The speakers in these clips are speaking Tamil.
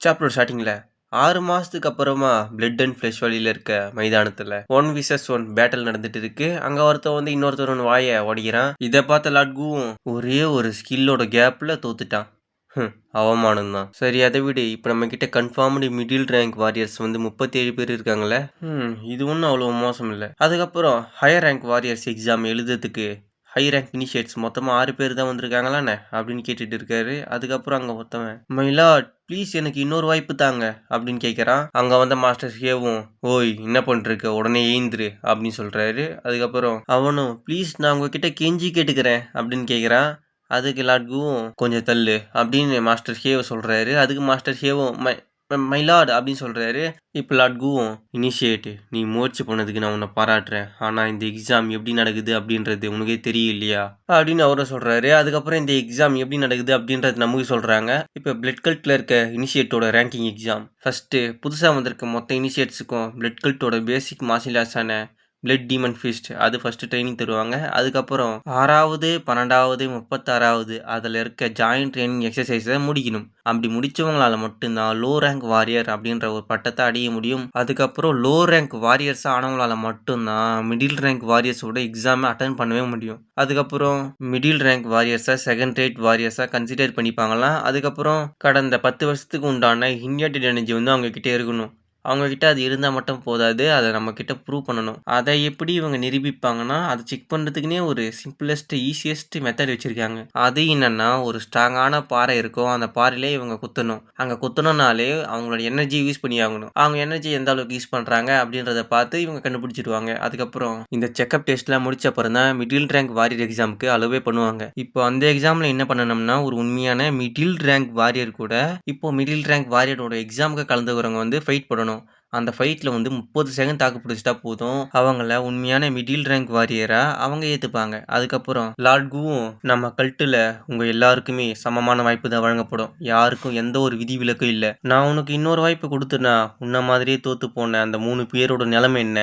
சாப்டர் ஸ்டார்டிங்கில் ஆறு மாதத்துக்கு அப்புறமா பிளட் அண்ட் ஃப்ளெஷ் வழியில் இருக்க மைதானத்தில் ஒன் விசஸ் ஒன் பேட்டில் நடந்துட்டு இருக்கு. அங்கே ஒருத்தன் வந்து இன்னொருத்தர் ஒன்று வாயை உடைக்கிறான் இதை பார்த்த லாட்குவும் ஒரே ஒரு ஸ்கில்லோட கேப்பில் தோத்துட்டான். அவமானம் தான் சரி அதை விடு. இப்போ நம்ம கிட்ட கன்ஃபார்ம்டு மிடில் ரேங்க் வாரியர்ஸ் வந்து முப்பத்தேழு பேர் இருக்காங்களே இது ஒன்றும் அவ்வளோ மோசம் இல்லை. அதுக்கப்புறம் ஹையர் ரேங்க் வாரியர்ஸ் எக்ஸாம் எழுதுறதுக்கு ஹை ரேங்க் இனிஷியேட்ஸ் மொத்தமாக ஆறு பேர் தான் வந்திருக்காங்களாண்ணே அப்படின்னு கேட்டுட்டு இருக்காரு. அதுக்கப்புறம் அங்கே மொத்தவன் மயிலா ப்ளீஸ் எனக்கு இன்னொரு வாய்ப்பு தாங்க அப்படின்னு கேட்குறான் அங்கே வந்த மாஸ்டர் ஹேவும் ஓய் என்ன பண்ணிருக்க உடனே ஏந்திரு அப்படின்னு சொல்கிறாரு அதுக்கப்புறம் அவனும் ப்ளீஸ் நான் உங்ககிட்ட கெஞ்சி கேட்டுக்கிறேன் அப்படின்னு கேட்குறான் அதுக்கு லாட்குவும் கொஞ்சம் தள்ளு அப்படின்னு மாஸ்டர் ஹேவ் சொல்கிறாரு அதுக்கு மாஸ்டர் ஹேவும் மை மைலாட் அப்படின்னு சொல்கிறாரு இப்போ லாட்குவும் இனிஷியேட்டு நீ முயற்சி பண்ணதுக்கு நான் உன்னை பாராட்டுறேன். ஆனால் இந்த எக்ஸாம் எப்படி நடக்குது அப்படின்றது உனக்கே தெரியலையா? அப்படின்னு அவரும் சொல்கிறாரு அதுக்கப்புறம் இந்த எக்ஸாம் எப்படி நடக்குது அப்படின்றது நமக்கு சொல்கிறாங்க இப்போ பிளட் கல்ட்டில் இருக்க இனிஷியேட்டோட ரேங்கிங் எக்ஸாம் ஃபஸ்ட்டு புதுசாக வந்திருக்க மொத்த இனிஷியேட்ஸுக்கும் பிளட் கல்ட்டோட பேசிக் மார்ஷியல் ஆர்ட்ஸான பிளட் டீமன் ஃபிஸ்ட் அது ஃபஸ்ட்டு ட்ரைனிங் தருவாங்க. அதுக்கப்புறம் ஆறாவது பன்னெண்டாவது முப்பத்தாறாவது அதில் இருக்க ஜாயின்ட் ட்ரைனிங் எக்ஸசைஸை முடிக்கணும். அப்படி முடித்தவங்களால மட்டும்தான் லோ ரேங்க் வாரியர் அப்படின்ற ஒரு பட்டத்தை அடைய முடியும். அதுக்கப்புறம் லோ ரேங்க் வாரியர்ஸ் ஆனவங்களால் மட்டும்தான் மிடில் ரேங்க் வாரியர்ஸோட எக்ஸாமை அட்டன் பண்ணவே முடியும். அதுக்கப்புறம் மிடில் ரேங்க் வாரியர்ஸை செகண்ட் ரேட் வாரியர்ஸாக கன்சிடர் பண்ணிப்பாங்களாம். அதுக்கப்புறம் கடந்த பத்து வருஷத்துக்கு உண்டான இன்யேட்டட் எனர்ஜி வந்து அவங்க கிட்டே இருக்கணும். அவங்கக்கிட்ட அது இருந்தால் மட்டும் போதாது. அதை நம்மக்கிட்ட ப்ரூவ் பண்ணணும். அதை எப்படி இவங்க நிரூபிப்பாங்கன்னா அதை செக் பண்ணுறதுக்குனே ஒரு சிம்பிளஸ்ட் ஈஸியஸ்ட் மெத்தட் வச்சுருக்காங்க. அது என்னென்னா ஒரு ஸ்ட்ராங்கான பாறை இருக்கும் அந்த பாறையிலே இவங்க குத்தணும். அங்கே குத்தணும்னாலே அவங்களோட எனர்ஜி யூஸ் பண்ணி ஆகணும். அவங்க எனர்ஜி எந்த அளவுக்கு யூஸ் பண்ணுறாங்க அப்படின்றத பார்த்து இவங்க கண்டுபிடிச்சிடுவாங்க அதுக்கப்புறம் இந்த செக்அப் டெஸ்ட்லாம் முடிச்ச அப்புறம் தான் மிடில் ரேங்க் வாரியர் எக்ஸாமுக்கு அலோவே பண்ணுவாங்க. இப்போ அந்த எக்ஸாமில் என்ன பண்ணணும்னா ஒரு உண்மையான மிடில் ரேங்க் வாரியர் கூட இப்போ மிடில் ரேங்க் வாரியரோட எக்ஸாமுக்கு கலந்துக்கிறவங்க வந்து ஃபைட் பண்ணணும். அந்த ஃபைட்டில் வந்து முப்பது செகண்ட் தாக்கு பிடிச்சிட்டா போதும். அவங்கள உண்மையான மிடில் ரேங்க் வாரியராக அவங்க ஏற்றுப்பாங்க அதுக்கப்புறம் லார்ட்குவும் நம்ம கல்ட்டில் உங்கள் எல்லாருக்குமே சமமான வாய்ப்பு தான் வழங்கப்படும். யாருக்கும் எந்த ஒரு விதி விலக்கும் இல்லை. நான் உனக்கு இன்னொரு வாய்ப்பு கொடுத்தேன்னா உன்ன மாதிரியே தோற்று போன அந்த மூணு பேரோட நிலைமை என்ன?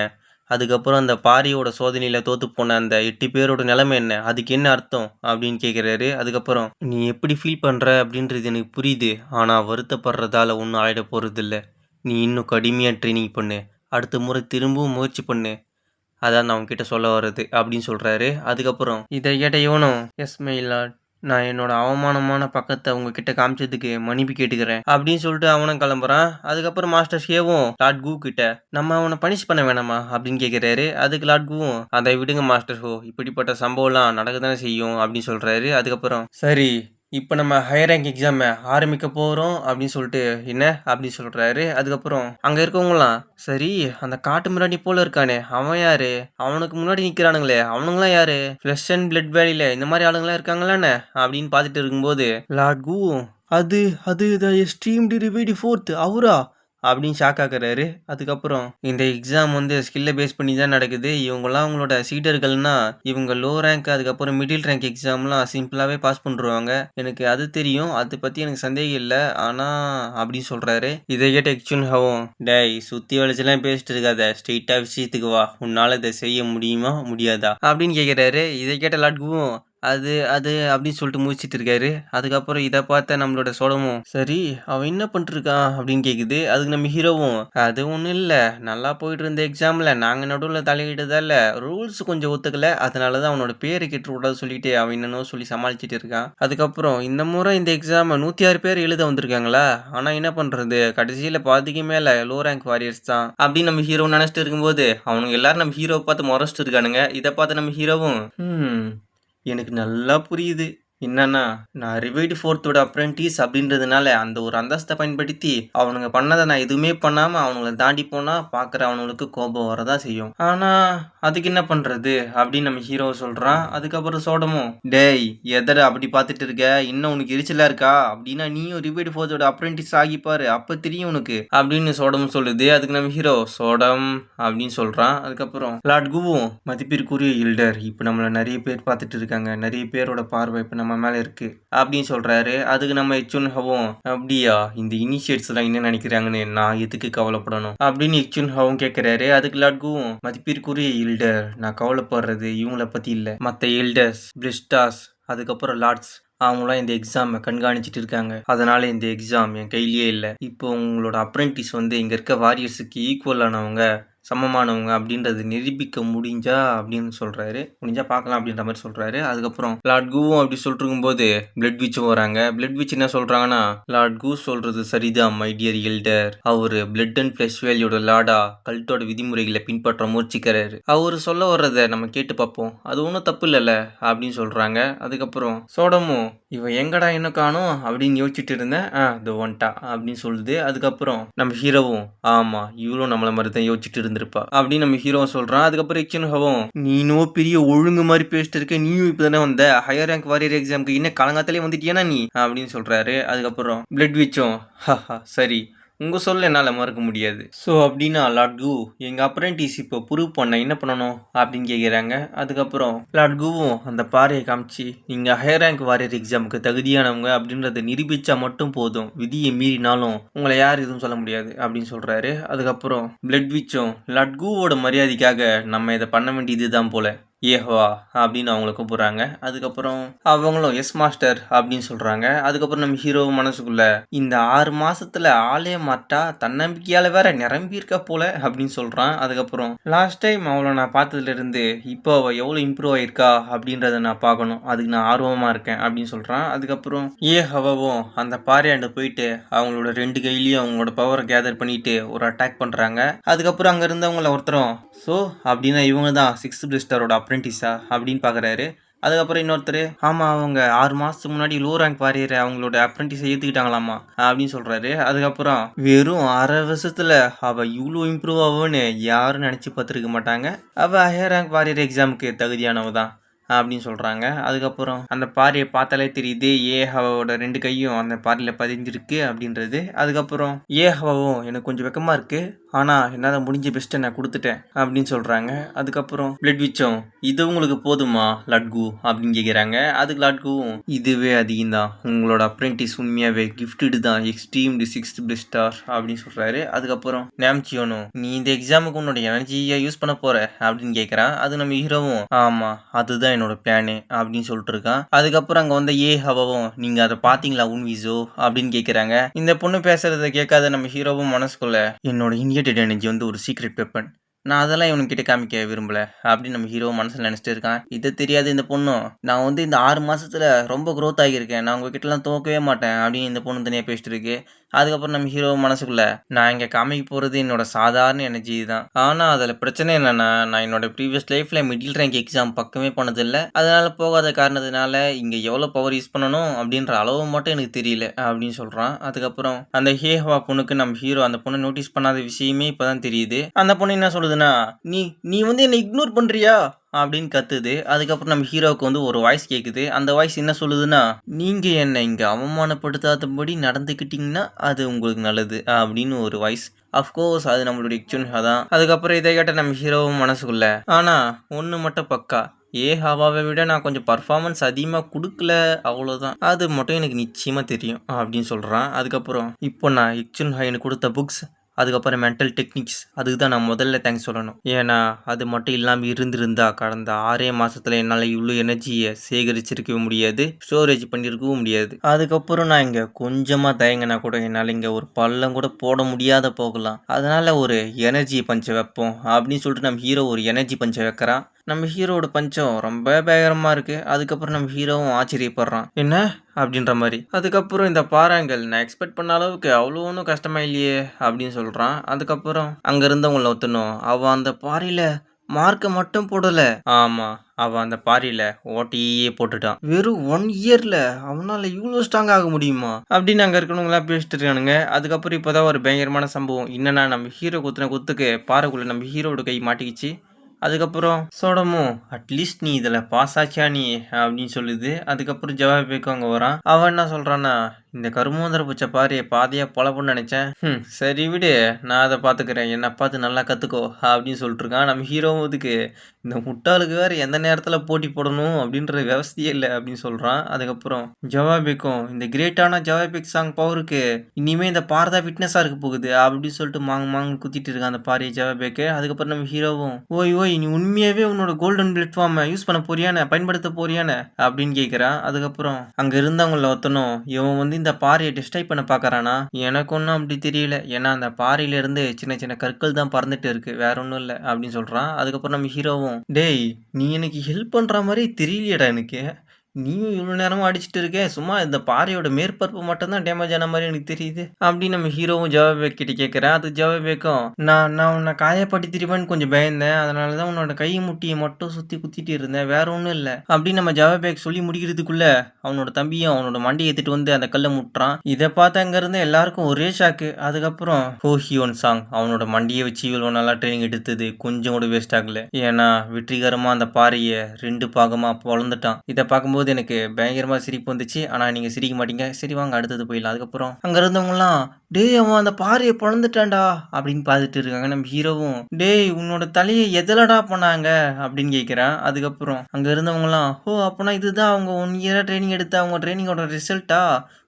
அதுக்கப்புறம் அந்த பாரியோட சோதனையில் தோற்று போன அந்த எட்டு பேரோட நிலைமை என்ன? அதுக்கு என்ன அர்த்தம்? அப்படின்னு கேட்குறாரு அதுக்கப்புறம் நீ எப்படி ஃபீல் பண்ணுற அப்படின்றது எனக்கு புரியுது. ஆனால் வருத்தப்படுறதால ஒன்றும் ஆயிட போகிறதில்ல நீ இன்னும் கடுமையாக ட்ரைனிங் பண்ணு. அடுத்த முறை திரும்பவும் முயற்சி பண்ணு. அதான் நான் உன்கிட்ட சொல்ல வர்றது அப்படின்னு சொல்கிறாரு அதுக்கப்புறம் இதை கேட்ட இவனும் எஸ் மெயிலா நான் என்னோட அவமானமான பக்கத்தை உங்ககிட்ட காமிச்சதுக்கு மன்னிப்பு கேட்டுக்கிறேன் அப்படின்னு சொல்லிட்டு அவனும் கிளம்புறான். அதுக்கப்புறம் மாஸ்டர் ஷேவும் லார்ட் கூ கிட்ட நம்ம அவனை பனிஷ் பண்ண வேணாமா? அப்படின்னு கேட்குறாரு அதுக்கு லார்ட் கூவும் அதை விடுங்க மாஸ்டர் ஹோ இப்படிப்பட்ட சம்பவம்லாம் நடக்க தானே செய்யும் அப்படின்னு சொல்கிறாரு அதுக்கப்புறம் சரி இப்போ நம்ம ஹையர் ரேங்க் எக்ஸாமை ஆரம்பிக்க போகிறோம் அப்படின்னு சொல்லிட்டு என்ன அப்படின்னு சொல்கிறாரு அதுக்கப்புறம் அங்கே இருக்கவங்களாம் சரி அந்த காட்டு முன்னாடி போல இருக்கானே அவன் யாரு? அவனுக்கு முன்னாடி நிற்கிறானுங்களே அவனுங்களாம் யாரு? ஃப்ளஷ் அண்ட் பிளட் வேலியில் இந்த மாதிரி ஆளுங்களாம் இருக்காங்களாண்ணே அப்படின்னு பார்த்துட்டு இருக்கும்போது லாட் கூ அது அது த எக்ஸ்ட்ரீம் டிரிவேடி ஃபோர்த் அவரா? அப்படின்னு ஷாக் ஆக்குறாரு. அதுக்கப்புறம் இந்த எக்ஸாம் வந்து ஸ்கில்லை பேஸ் பண்ணி தான் நடக்குது. இவங்கெல்லாம் அவங்களோட சீடர்கள்னா இவங்க லோ ரேங்க் அதுக்கப்புறம் மிடில் ரேங்க் எக்ஸாம்லாம் சிம்பிளாகவே பாஸ் பண்ணுருவாங்க. எனக்கு அது தெரியும். அதை பற்றி எனக்கு சந்தேகம் இல்லை. ஆனால் அப்படின்னு சொல்கிறாரு இதை கேட்ட எக்சுன் ஹவும் டேய் சுற்றி வளைச்செல்லாம் பேசிட்டு இருக்காத. ஸ்ட்ரெயிட்டாக விஷயத்துக்கு வா. உன்னால் இதை செய்ய முடியுமா? முடியாதா? அப்படின்னு கேட்குறாரு இதை கேட்ட லாட்குவும் அது அது அப்படின்னு சொல்லிட்டு முடிச்சிட்டு இருக்காரு. அதுக்கப்புறம் இதை பார்த்த நம்மளோட சோழமும் சரி அவன் என்ன பண்ணிருக்கான் அப்படின்னு கேட்குது அதுக்கு நம்ம ஹீரோவும் அது ஒன்றும் இல்லை நல்லா போயிட்டு இருந்த எக்ஸாமில் நாங்கள் நடுவில் தலையிட்டதால ரூல்ஸ் கொஞ்சம் ஒத்துக்கல. அதனால தான் அவனோட பேரை கெட்டுக்கூடாது சொல்லிட்டு அவன் என்னென்னோ சொல்லி சமாளிச்சிட்டு இருக்கான். அதுக்கப்புறம் இந்த முறை இந்த எக்ஸாமை நூற்றி ஆறு பேர் எழுத வந்திருக்காங்களா? ஆனால் என்ன பண்ணுறது கடைசியில் பாதிக்கு மேலே லோ ரேங்க் வாரியர்ஸ் தான் அப்படின்னு நம்ம ஹீரோ நினச்சிட்டு இருக்கும்போது அவனுங்க எல்லாரும் நம்ம ஹீரோவை பார்த்து முறைச்சிட்டு இருக்கானுங்க. இதை பார்த்து நம்ம ஹீரோவும் எனக்கு நல்லா புரியுது. என்னன்னா நான் ரிவைடு ஃபோர்த்தோட அப்ரெண்டிஸ் அப்படின்றதுனால அந்த ஒரு அந்தஸ்தை பயன்படுத்தி அவனுங்க பண்ணதை நான் எதுவுமே பண்ணாமல் அவனுங்களை தாண்டி போனால் பார்க்குற அவனுங்களுக்கு கோபம் வரதான் செய்யும். ஆனால் அதுக்கு என்ன பண்ணுறது அப்படின்னு நம்ம ஹீரோ சொல்கிறான் அதுக்கப்புறம் சோடமும் டேய் எதடா அப்படி பார்த்துட்டு இருக்க? இன்னும் உனக்கு எரிச்சலாக இருக்கா? அப்படின்னா நீயும் ரிவைடு ஃபோர்த்தோட அப்ரெண்டிஸ் ஆகிப்பாரு அப்போ தெரியும் உனக்கு. அப்படின்னு சோடமும் சொல்லுது. அதுக்கு நம்ம ஹீரோ சோடம் அப்படின்னு சொல்கிறான் அதுக்கப்புறம் லாட் குவும் மதிப்பிற்குரிய இல்டர். இப்போ நம்மளை நிறைய பேர் பார்த்துட்டு இருக்காங்க. நிறைய பேரோட பார்வை இப்போ நம்ம மேலே இருக்குது அப்படின்னு சொல்கிறாரு அதுக்கு நம்ம எச்சுன் ஹவும் அப்படியா இந்த இனிஷியேட்ஸ்லாம் என்ன நினைக்கிறாங்கன்னு நான் எதுக்கு கவலைப்படணும்? அப்படின்னு எச்சுன் ஹவும் கேட்குறாரு அதுக்கு லாட்கும் மதிப்பிற்குரிய இல்டர் நான் கவலைப்படுறது இவங்கள பற்றி இல்லை. மற்ற எல்டர்ஸ் பிளிஸ்டாஸ் அதுக்கப்புறம் லார்ட்ஸ் அவங்களாம் இந்த எக்ஸாமை கண்காணிச்சிட்டு இருக்காங்க. அதனால இந்த எக்ஸாம் என் கையிலேயே இல்லை. இப்போ உங்களோட அப்ரெண்டிஸ் வந்து இங்கே இருக்க வாரியர்ஸுக்கு ஈக்குவலானவங்க சமமானவங்க அப்படின்றது நிரூபிக்க முடிஞ்சா அப்படின்னு சொல்கிறாரு முடிஞ்சால் பார்க்கலாம் அப்படின்ற மாதிரி சொல்கிறாரு அதுக்கப்புறம் லார்ட் கூவும் அப்படி சொல்லிட்டு இருக்கும்போது பிளட் விச்சும் வராங்க. பிளட் விச் என்ன சொல்கிறாங்கன்னா லார்ட் கூ சொல்கிறது சரிதான் மை டியர் எல்டர் அவர் பிளட் அண்ட் ஃப்ளஷ் வேலியோட லார்டா கல்ட்டோட விதிமுறைகளை பின்பற்ற முயற்சிக்கிறாரு. அவர் சொல்ல வர்றதை நம்ம கேட்டு பார்ப்போம். அது ஒன்றும் தப்பு இல்லைல்ல அப்படின்னு சொல்கிறாங்க அதுக்கப்புறம் சோடமும் இவன் எங்கடா என்ன காணும் அப்படின்னு யோசிச்சுட்டு இருந்தேன். ஆ இது ஒன்ட்டா அப்படின்னு சொல்லுது. அதுக்கப்புறம் நம்ம ஹீரோவும் ஆமா இவளும் நம்மளை மாதிரி தான் யோசிச்சுட்டு இருந்திருப்பா அப்படின்னு நம்ம ஹீரோ சொல்றான். அதுக்கப்புறம் இச்சின் ஹவும் நீனோ பெரிய ஒழுங்கு மாதிரி பேசிட்டு இருக்க நீயும் இப்போ தானே வந்த ஹையர் ரேங்க் வாரியர் எக்ஸாமுக்கு இன்னும் கலங்காத்தாலே வந்துட்டியானா நீ? அப்படின்னு சொல்றாரு. அதுக்கப்புறம் பிளட் விச்சும் ஹஹா சரி. உங்க சொல்ல என்னால் மறக்க முடியாது. ஸோ அப்படின்னா லார்ட் கு எங்கள் அப்ரெண்டிஸ் இப்போ ப்ரூவ் பண்ண என்ன பண்ணணும் அப்படின்னு கேட்குறாங்க அதுக்கப்புறம் லார்ட் குவும் அந்த பாறையை காமிச்சு நீங்கள் ஹையர் ரேங்க் வாரியர் எக்ஸாமுக்கு தகுதியானவங்க அப்படின்றத நிரூபிச்சா மட்டும் போதும். விதியை மீறினாலும் உங்களை யார் எதுவும் சொல்ல முடியாது அப்படின்னு சொல்கிறாரு அதுக்கப்புறம் பிளட் விச்சும் லார்ட் குவோட மரியாதைக்காக நம்ம இதை பண்ண வேண்டியது தான் போல. ஏஹ்வா அப்படின்னு அவங்கள கூப்பிடுறாங்க. அதுக்கப்புறம் அவங்களும் எஸ் மாஸ்டர் அப்படின்னு சொல்கிறாங்க அதுக்கப்புறம் நம்ம ஹீரோ மனசுக்குள்ள இந்த ஆறு மாதத்தில் ஆளே மாட்டா தன்னம்பிக்கையால் வேற நிரம்பி இருக்கா போல அப்படின்னு சொல்கிறான் அதுக்கப்புறம் லாஸ்ட் டைம் அவளை நான் பார்த்ததுலேருந்து இப்போ அவள் எவ்வளோ இம்ப்ரூவ் ஆயிருக்கா? அப்படின்றத நான் பார்க்கணும். அதுக்கு நான் ஆர்வமாக இருக்கேன் அப்படின்னு சொல்கிறான் அதுக்கப்புறம் ஏ ஹவாவும் அந்த பாரியாண்ட போயிட்டு அவங்களோட ரெண்டு கையிலையும் அவங்களோட பவரை கேதர் பண்ணிட்டு ஒரு அட்டாக் பண்ணுறாங்க அதுக்கப்புறம் அங்கே இருந்தவங்கள ஒருத்தரும் ஸோ அப்படின்னா இவங்க தான் சிக்ஸ்த் பிளிஸ்டரோட அப்ரெண்டிஸா அப்படின்னு பார்க்குறாரு அதுக்கப்புறம் இன்னொருத்தர் ஆமாம் அவங்க ஆறு மாதத்துக்கு முன்னாடி லோ ரேங்க் வாரியர் அவங்களோட அப்ரெண்டிஸை ஏற்றுக்கிட்டாங்களாமா அப்படின்னு சொல்கிறாரு அதுக்கப்புறம் வெறும் அரை வருஷத்தில் அவள் இவ்வளோ இம்ப்ரூவ் ஆகும்னு யாரும் நினச்சி பார்த்துருக்க மாட்டாங்க. அவள் ஹையர் ரேங்க் வாரியர் எக்ஸாமுக்கு தகுதியானவ தான் அப்படின்னு சொல்கிறாங்க அதுக்கப்புறம் அந்த பாறையை பார்த்தாலே தெரியுது ஏ ரெண்டு கையும் அந்த பாறையில் பதிஞ்சிருக்கு அப்படின்றது. அதுக்கப்புறம் ஏ எனக்கு கொஞ்சம் வெக்கமாக இருக்குது ஆனால் என்னால் முடிஞ்ச பெஸ்ட்டை நான் கொடுத்துட்டேன் அப்படின்னு சொல்கிறாங்க அதுக்கப்புறம் பிளட் விச்சம் இது உங்களுக்கு போதுமா லட்கு? அப்படின்னு கேட்குறாங்க அதுக்கு லட்குவும் இதுவே அதிகம் தான் உங்களோட அப்ரெண்டிஸ் உண்மையாகவே கிஃப்டடு தான். Extreme the sixth best star அப்படின்னு சொல்கிறாரு அதுக்கப்புறம் நேம்ச்சியோனும் நீ இந்த எக்ஸாமுக்கு உன்னோட எனர்ஜியை யூஸ் பண்ண போகிற அப்படின்னு கேட்குறான் அது நம்ம ஹீரோவும் ஆமாம் அதுதான் என்னோட பிளானு அப்படின்னு சொல்லிட்டு இருக்கான். அதுக்கப்புறம் அங்கே வந்த ஏ ஹவாவும் நீங்கள் அதை பார்த்தீங்களா உன் விசோ? அப்படின்னு கேட்குறாங்க இந்த பொண்ணு பேசுறத கேட்காத நம்ம ஹீரோவும் மனசுக்குள்ள என்னோட இன்ஜெக்டட் எனர்ஜி வந்து ஒரு சீக்ரெட் வெப்பன் நான் அதெல்லாம் இவனுக்கிட்ட காமிக்க விரும்பல அப்படின்னு நம்ம ஹீரோ மனசில் நினச்சிட்டு இருக்கான். இது தெரியாது இந்த பொண்ணும் நான் வந்து இந்த ஆறு மாசத்துல ரொம்ப க்ரோத் ஆகியிருக்கேன். நான் உங்ககிட்டலாம் தோக்கவே மாட்டேன் அப்படின்னு இந்த பொண்ணு தனியாக பேசிட்டு இருக்கு. அதுக்கப்புறம் நம்ம ஹீரோ மனசுக்குள்ள நான் இங்கே காமிக்க போகிறது என்னோட சாதாரண எனர்ஜி தான். ஆனால் அதில் பிரச்சனை என்னென்னா நான் என்னோட ப்ரீவியஸ் லைஃப்பில் மிடில் ரேங்க் எக்ஸாம் பக்கமே போனதில்லை. அதனால் போகாத காரணத்தினால இங்கே எவ்வளோ பவர் யூஸ் பண்ணணும் அப்படின்ற அளவு மட்டும் எனக்கு தெரியல அப்படின்னு சொல்கிறான் அதுக்கப்புறம் அந்த ஹேஹவா பொண்ணுக்கு நம்ம ஹீரோ அந்த பொண்ணை நோட்டீஸ் பண்ணாத விஷயமே இப்போ தான் தெரியுது. அந்த பொண்ணு என்ன சொல்லுதுன்னா நீ நீ வந்து என்னை இக்னோர் பண்ணுறியா அப்படின்னு கத்துது. அதுக்கப்புறம் நம்ம ஹீரோவுக்கு வந்து ஒரு வாய்ஸ் கேட்குது அந்த வாய்ஸ் என்ன சொல்லுதுன்னா நீங்க என்னை இங்க அவமானப்படுத்தாதபடி நடந்துக்கிட்டீங்கன்னா அது உங்களுக்கு நல்லது அப்படின்னு ஒரு வாய்ஸ் அஃப்கோர்ஸ் அது நம்மளுடைய இக்சுன்ஹா தான். அதுக்கப்புறம் இதை கேட்ட நம்ம ஹீரோவும் மனசுக்குள்ள ஆனா ஒன்று மட்டும் பக்கா. ஏ ஹவாவை விட நான் கொஞ்சம் பர்ஃபார்மன்ஸ் அதிகமாக கொடுக்கல அவ்வளோதான் அது மட்டும் எனக்கு நிச்சயமாக தெரியும் அப்படின்னு சொல்கிறான் அதுக்கப்புறம் இப்போ நான் இக்சுன் ஹைனு கொடுத்த புக்ஸ் அதுக்கப்புறம் மென்டல் டெக்னிக்ஸ் அதுக்கு தான் நான் முதல்ல தேங்க்ஸ் சொல்லணும். ஏன்னா அது மட்டும் இல்லாமல் இருந்திருந்தா கடந்த ஆறே மாதத்தில் என்னால் இவ்வளோ எனர்ஜியை சேகரிச்சிருக்கவே முடியாது ஸ்டோரேஜ் பண்ணியிருக்கவும் முடியாது. அதுக்கப்புறம் நான் இங்கே கொஞ்சமாக தயங்கினா கூட என்னால் இங்கே ஒரு பள்ளம் கூட போட முடியாத போகலாம். அதனால் ஒரு எனர்ஜி பஞ்சை வைப்போம் அப்படின்னு சொல்லிட்டு நம்ம ஹீரோ ஒரு எனர்ஜி பஞ்சை வைக்கிறான் நம்ம ஹீரோவோட பஞ்சம் ரொம்ப பயங்கரமாக இருக்குது அதுக்கப்புறம் நம்ம ஹீரோவும் ஆச்சரியப்படுறான். என்ன? அப்படின்ற மாதிரி. அதுக்கப்புறம் இந்த பாறாங்கல் நான் எக்ஸ்பெக்ட் பண்ண அளவுக்கு அவ்வளோ ஒன்றும் கஷ்டமாக இல்லையே அப்படின்னு சொல்கிறான் அதுக்கப்புறம் அங்கே இருந்தவங்கள ஒத்துணும் அவன் அந்த பாறையில் மார்க்கை மட்டும் போடலை. ஆமாம் அவன் அந்த பாரியில் ஓட்டியே போட்டுட்டான். வெறும் ஒன் இயரில் அவனால் இவ்வளோ ஸ்ட்ராங் ஆக முடியுமா? அப்படின்னு அங்கே இருக்கிறவங்களாம் பேசிட்டு இருக்கானுங்க. அதுக்கப்புறம் இப்போதான் ஒரு பயங்கரமான சம்பவம். என்னன்னா நம்ம ஹீரோ குத்துன குத்துக்கு பாறைக்குள்ளே நம்ம ஹீரோட கை மாட்டிக்கிச்சு. அதுக்கப்புறம் சோடமும் அட்லீஸ்ட் நீ இதில் பாஸ் ஆச்சா நீ? அப்படின்னு சொல்லுது. அதுக்கப்புறம் ஜவாப் பேக்கு அங்கே வரான். அவன் என்ன சொல்கிறான்னா இந்த கருமோந்தர பூச்சை பாரு பாதையாக பொழப்புன்னு நினச்சேன். ம் சரி விடு நான் அதை பார்த்துக்கிறேன் என்னை பார்த்து நல்லா கற்றுக்கோ அப்படின்னு சொல்லிட்டு இருக்கான் நம்ம ஹீரோவும் இதுக்கு இந்த முட்டாளுக்கு வேறு எந்த நேரத்தில் போட்டி போடணும் அப்படின்ற விவசாயே இல்லை அப்படின்னு சொல்கிறான் அதுக்கப்புறம் ஜவாபிக்கும் இந்த கிரேட்டான ஜவாபிக் சாங் பவருக்கு இனிமேல் இந்த பாரதா ஃபிட்னஸாக இருக்க போகுது அப்படின்னு சொல்லிட்டு மாங்க மாங்க குத்திட்டு இருக்கான் அந்த பாரியை ஜவாபேக்கு. அதுக்கப்புறம் நம்ம ஹீரோவும் ஓய் ஓய் நீ உண்மையாகவே உன்னோட கோல்டன் பிளாட்ஃபார்மை யூஸ் பண்ண போறியானே பயன்படுத்த போறியானே அப்படின்னு கேட்குறான் அதுக்கப்புறம் அங்கே இருந்தவங்கள ஒருத்தனும் இவன் வந்து இந்த பாறையை டிஸ்ட்ரைப் பண்ண பார்க்கறானா? எனக்கு ஒன்றும் அப்படி தெரியல. ஏன்னா அந்த பாறையிலேருந்து சின்ன சின்ன கற்கள் தான் பறந்துட்டு இருக்கு. வேற ஒன்றும் இல்லை அப்படின்னு சொல்கிறான் அதுக்கப்புறம் நம்ம ஹீரோவும் டேய் நீ எனக்கு ஹெல்ப் பண்ணுற மாதிரி தெரியலையடா எனக்கு. நீயும் இவ்வளோ நேரமும் அடிச்சிட்டு இருக்கேன் சும்மா இந்த பாறையோட மேற்பரப்பு மட்டும்தான் டேமேஜ் ஆன மாதிரி எனக்கு தெரியுது. அப்படின்னு நம்ம ஹீரோவும் ஜவாபேக் கிட்ட கேட்குறேன் அது ஜவாபேக்கும் நான் நான் உன்னை காயப்படுத்திருப்பேன்னு கொஞ்சம் பயந்தேன். அதனால தான் உன்னோட கை முட்டியை மட்டும் சுற்றி குத்திட்டு இருந்தேன். வேற ஒன்றும் இல்லை. அப்படின்னு நம்ம ஜவாபேக் சொல்லி முடிக்கிறதுக்குள்ள அவனோட தம்பியும் அவனோட மண்டையை ஏற்றிட்டு வந்து அந்த கல்லை முட்டுறான். இதை பார்த்து அங்கேருந்து எல்லாருக்கும் ஒரே ஷாக்கு அதுக்கப்புறம் ஹோஹியோன் சாங். அவனோட மண்டியை வச்சு இவ்வளோ நல்லா ட்ரைனிங் எடுத்தது கொஞ்சம் கூட வேஸ்ட் ஆகல. ஏன்னா வெற்றிகரமாக அந்த பாறையை ரெண்டு பாகமாக பொழந்துட்டான். இதை பார்க்கும்போது எனக்கு பயங்கரமாக சிரிப்பு வந்துச்சு. ஆனால் நீங்கள் சிரிக்க மாட்டீங்க. சரி வாங்க அடுத்தது போயிடலாம். அதுக்கப்புறம் அங்கே இருந்தவங்கலாம் டேய் அவன் அந்த பாறையை பிறந்துட்டான்டா அப்படின்னு பார்த்துட்டு இருக்காங்க. நம்ம ஹீரோவும் டேய் உன்னோட தலையை எதிலடா பண்ணாங்க? அப்படின்னு கேட்குறேன் அதுக்கப்புறம் அங்கே இருந்தவங்கலாம் ஓ அப்போனா இதுதான் அவங்க ஒன் இயராக ட்ரைனிங் எடுத்த அவங்க ட்ரைனிங்கோட ரிசல்ட்டா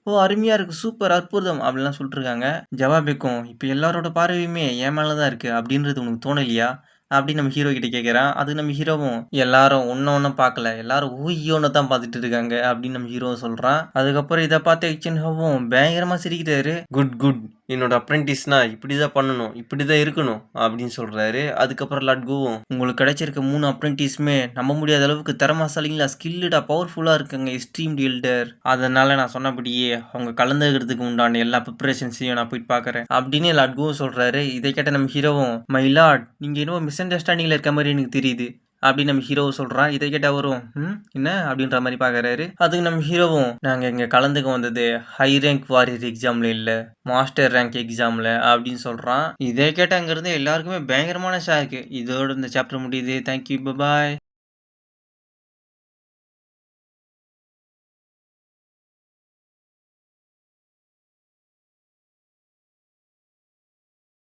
ஓ அருமையாக இருக்குது சூப்பர் அற்புதம். அப்படிலாம் சொல்லிட்டு இருக்காங்க. ஜவாபேக்கும் இப்போ எல்லாரோட பார்வையுமே என் மேலே தான் இருக்குது அப்படின்றது உனக்கு தோணலையா? அப்படின்னு நம்ம ஹீரோ கிட்ட கேட்குறான் அதுக்கு நம்ம ஹீரோவும் எல்லாரும் ஒன்றும் ஒன்றும் பார்க்கல. எல்லாரும் ஊயோன்னு தான் பார்த்துட்டு இருக்காங்க அப்படின்னு நம்ம ஹீரோ சொல்கிறான் அதுக்கப்புறம் இதை பார்த்து எக்ஷன் ஹோவும் பயங்கரமாக சிரிக்கிறாரு. குட் குட் என்னோடய அப்ரெண்டிஸ்னா இப்படி தான் பண்ணணும் இப்படி தான் இருக்கணும் அப்படின்னு சொல்கிறாரு அதுக்கப்புறம் லட்குவும் உங்களுக்கு கிடைச்சிருக்க மூணு அப்ரெண்டிஸுமே நம்ப முடியாத அளவுக்கு திறமாசாலிங்களா? ஸ்கில்லுடா பவர்ஃபுல்லாக இருக்குங்க எக்ஸ்ட்ரீம் டீல்டர் அதனால் நான் சொன்னபடியே அவங்க கலந்துக்கிறதுக்கு உண்டான எல்லா ப்ரிப்பரேஷன்ஸையும் நான் போயிட்டு பார்க்குறேன் அப்படின்னு லட்குவும் சொல்கிறாரு இதை கேட்ட நம்ம ஹீரோவும் மை லாட் நீங்கள் என்னவோ மிஸ் அண்டர்ஸ்டாண்டிங்கில் இருக்க மாதிரி எனக்கு தெரியுது. அப்படின்னு நம்ம ஹீரோ சொல்கிறான் இதை கேட்டால் வரும் ம் என்ன? அப்படின்ற மாதிரி பார்க்குறாரு அதுக்கு நம்ம ஹீரோவும் நாங்கள் இங்கே கலந்துக்க வந்தது ஹை ரேங்க் வாரியர் எக்ஸாமில் இல்லை மாஸ்டர் ரேங்க் எக்ஸாமில் அப்படின்னு சொல்கிறான் இதை கேட்டால் அங்கேருந்து எல்லாருக்குமே பயங்கரமான ஷாக்கு இதோட இந்த சாப்டர் முடியுது. Thank you bye